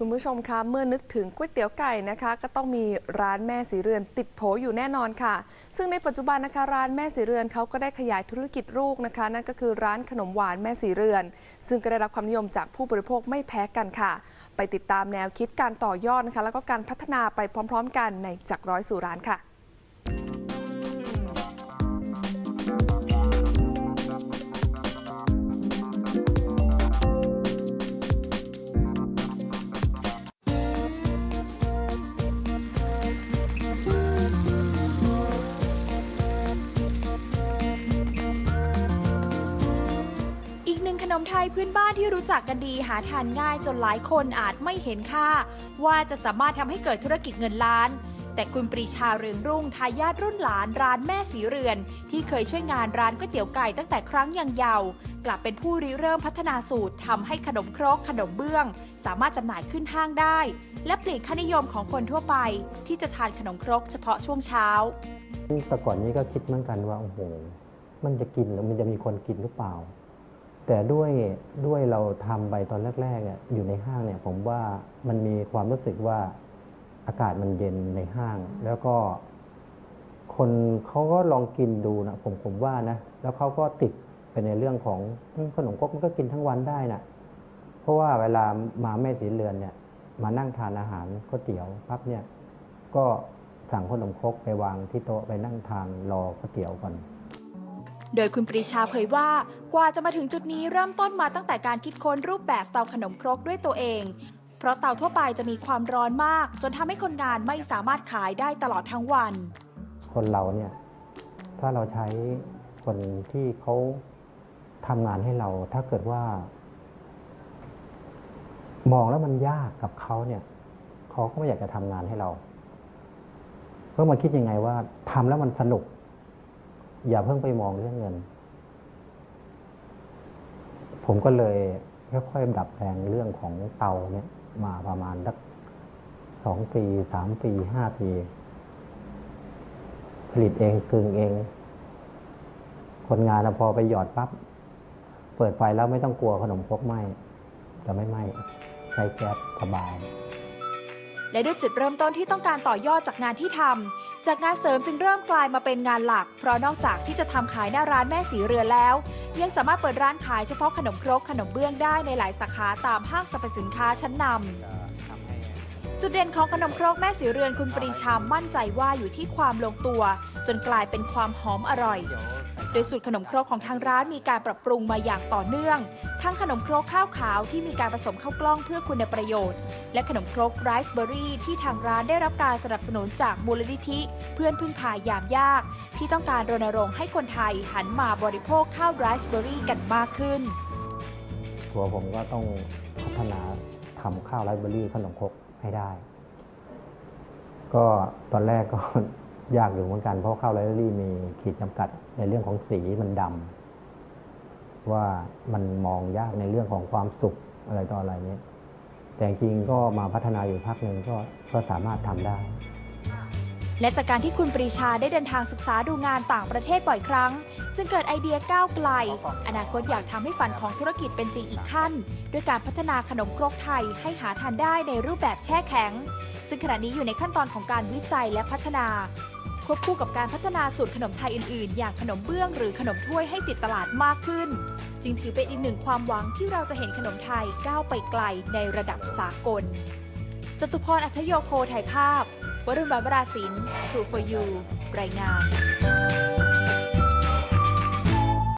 คุณผู้ชมคะเมื่อนึกถึงก๋วยเตี๋ยวไก่นะคะ ก็ต้องมีร้านแม่สีเรือนติดโผอยู่แน่นอนค่ะ ซึ่งในปัจจุบันนะคะ ร้านแม่สีเรือนเขาก็ได้ขยายธุรกิจลูกนะคะ นั่นก็คือร้านขนมหวานแม่สีเรือน ซึ่งก็ได้รับความนิยมจากผู้บริโภคไม่แพ้กันค่ะ ไปติดตามแนวคิดการต่อยอดนะคะ แล้วก็การพัฒนาไปพร้อม ๆ กันในจากร้อยสู่ร้านค่ะ มไทยพื้นบ้านที่รู้จักกันดีหาทานง่ายจนหลายคนอาจไม่เห็นค่า ว่าจะสามารถทำให้เกิดธุรกิจเงินล้าน แต่คุณปรีชาเรืองรุ่งทายาทรุ่นหลานร้านแม่สีเรือน ที่เคยช่วยงานร้านก๋วยเตี๋ยวไก่ตั้งแต่ครั้งยังเยาว์กลับเป็นผู้ริเริ่มพัฒนาสูตรทำให้ขนมครกขนมเบื้อง สามารถจำหน่ายขึ้นห้างได้ และเปลี่ยนค่านิยมของคนทั่วไป ที่จะทานขนมครกเฉพาะช่วงเช้าแต่ก่อนนี้ก็คิดเหมือนกันว่าโอ้โหมันจะกินหรือมันจะมีคนกินหรือเปล่า แต่ด้วยด้วยเราทำไปตอนแรกๆเนี่ยอยู่ในห้างเนี่ย ผมว่ามันมีความรู้สึกว่าอากาศมันเย็นในห้าง แล้วก็คนเขาก็ลองกินดูนะผมผมว่านะ แล้วเขาก็ติดไปในเรื่องของขนมครกมันก็กินทั้งวันได้นะเพราะว่าเวลามาแม่สีเรือนเนี่ย มานั่งทานอาหารก๋วยเตี๋ยวปั๊บเนี่ย ก็สั่งขนมครกไปวางที่โต๊ะไปนั่งทานรอก๋วยเตี๋ยวก่อน โดยคุณปรีชาเผยว่ากว่าจะมาถึงจุดนี้เริ่มต้นมาตั้งแต่การคิดค้นรูปแบบเตาขนมครกด้วยตัวเอง เพราะเตาทั่วไปจะมีความร้อนมาก จนทำให้คนงานไม่สามารถขายได้ตลอดทั้งวัน คนเราเนี่ยถ้าเราใช้คนที่เขาทำงานให้เรา ถ้าเกิดว่า มองแล้วมันยากกับเขาเนี่ยเขาก็ไม่อยากจะทำงานให้เราเพิ่งมาคิดยังไงว่าทำแล้วมันสนุก อย่าเพิ่งไปมองเรื่องเงิน ผมก็เลยค่อยๆดับแปลงเรื่องของเตาเนี่ย มาประมาณสักสองปีสามปีห้าปีผลิตเองกึ่งเอง คนงานพอไปหยอดปั๊บเปิดไฟแล้วไม่ต้องกลัวขนมครกไหมจะไม่ไหม้ใช้แก๊สสบาย และด้วยจุดเริ่มต้นที่ต้องการต่อยอดจากงานที่ทำ จากงานเสริมจึงเริ่มกลายมาเป็นงานหลัก เพราะนอกจากที่จะทำขายหน้าร้านแม่สีเรือนแล้ว ยังสามารถเปิดร้านขายเฉพาะขนมครกขนมเบื้องได้ในหลายสาขาตามห้างสรรพสินค้าชั้นนำจุดเด่นของขนมครกแม่สีเรือนคุณปรีชามั่นใจว่าอยู่ที่ความลงตัว จนกลายเป็นความหอมอร่อย โดยสูตรขนมครกของทางร้านมีการปรับปรุงมาอย่างต่อเนื่อง ทั้งขนมครกข้าวขาวที่มีการผสมข้าวกล้องเพื่อคุณประโยชน์ และขนมครกไรซ์เบอร์รี่ที่ทางร้านได้รับการสนับสนุนจากมูลนิธิ เพื่อนพึ่งพายามยาก ที่ต้องการรณรงค์ให้คนไทยหันมาบริโภคข้าวไรซ์เบอร์รี่กันมากขึ้น ตัวผมก็ต้องพัฒนาทำข้าวไรซ์เบอรรี่ขนมครกให้ได้ ก็ตอนแรกก็ยากอยู่เหมือนกันเพราะข้าวไรซ์เบอรรี่มีขีดจำกัดในเรื่องของสีมันดำ ว่ามันมองยากในเรื่องของความสุขอะไรต่ออะไรเนี้ยแต่จริงก็มาพัฒนาอยู่พักหนึ่งก็ก็สามารถทำได้ และจากการที่คุณปรีชาได้เดินทางศึกษาดูงานต่างประเทศบ่อยครั้ง จึงเกิดไอเดียก้าวไกล อนาคตอยากทำให้ฝันของธุรกิจเป็นจริงอีกขั้น ด้วยการพัฒนาขนมครกไทยให้หาทานได้ในรูปแบบแช่แข็ง ซึ่งขณะนี้อยู่ในขั้นตอนของการวิจัยและพัฒนา ควบคู่กับการพัฒนาสูตรขนมไทยอื่นๆ อย่างขนมเบื้องหรือขนมถ้วยให้ติดตลาดมากขึ้น จึงถือเป็นอีกหนึ่งความหวังที่เราจะเห็นขนมไทยก้าวไปไกลในระดับสากล จตุพรอัธโยโคถ่ายภาพ วรุณบัมราศิน True for You รายงาน